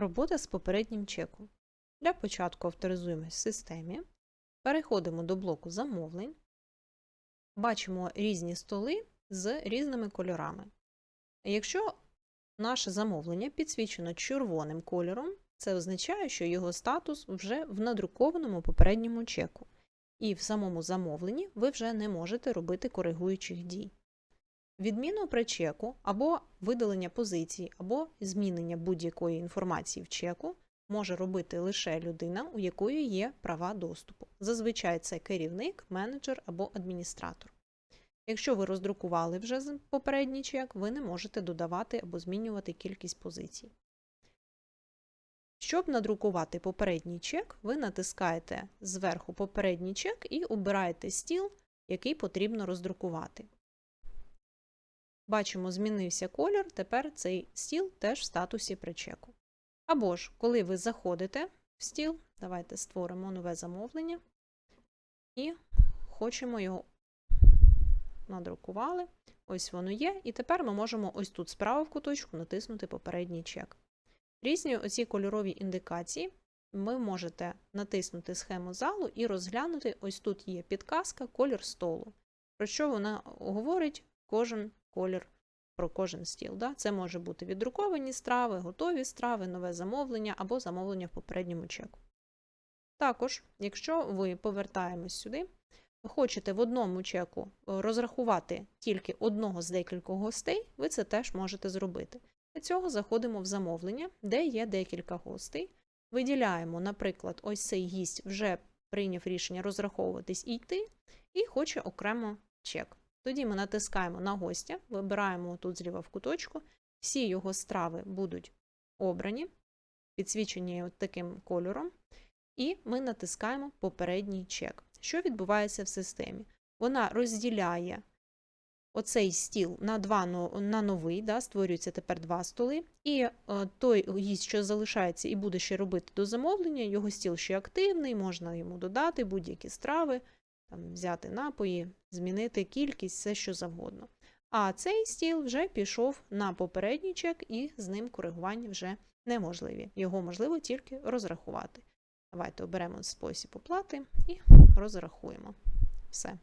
Робота з попереднім чеком. Для початку авторизуємось в системі, переходимо до блоку замовлень, бачимо різні столи з різними кольорами. Якщо наше замовлення підсвічено червоним кольором, це означає, що його статус вже в надрукованому попередньому чеку. І в самому замовленні ви вже не можете робити коригуючих дій. Відміну при чеку або видалення позицій, або змінення будь-якої інформації в чеку може робити лише людина, у якої є права доступу. Зазвичай це керівник, менеджер або адміністратор. Якщо ви роздрукували вже попередній чек, ви не можете додавати або змінювати кількість позицій. Щоб надрукувати попередній чек, ви натискаєте зверху попередній чек і обираєте стіл, який потрібно роздрукувати. Бачимо, змінився колір, тепер цей стіл теж в статусі при чеку. Або ж, коли ви заходите в стіл, давайте створимо нове замовлення і хочемо його надрукували. Ось воно є. І тепер ми можемо ось тут справа в куточку натиснути попередній чек. Різні оці кольорові індикації ви можете натиснути схему залу і розглянути, ось тут є підказка колір столу. Про що вона говорить кожен колір про кожен стіл. Да? Це може бути віддруковані страви, готові страви, нове замовлення або замовлення в попередньому чеку. Також, якщо ви повертаємось сюди, хочете в одному чеку е, розрахувати тільки одного з декількох гостей, ви це теж можете зробити. Для цього заходимо в замовлення, де є декілька гостей. Виділяємо, наприклад, ось цей гість вже прийняв рішення розраховуватись і йти, і хоче окремо чек. Тоді ми натискаємо на гостя, вибираємо тут зліва в куточку, всі його страви будуть обрані, підсвічені от таким кольором, і ми натискаємо попередній чек. Що відбувається в системі? Вона розділяє оцей стіл на два на новий, да, створюється тепер два столи, і е, той гість, що залишається і буде ще робити до замовлення, його стіл ще активний, можна йому додати будь-які страви, там, взяти напої, змінити кількість, все що завгодно. А цей стіл вже пішов на попередній чек, і з ним коригування вже неможливі. Його можливо тільки розрахувати. Давайте оберемо спосіб оплати і розрахуємо. Все.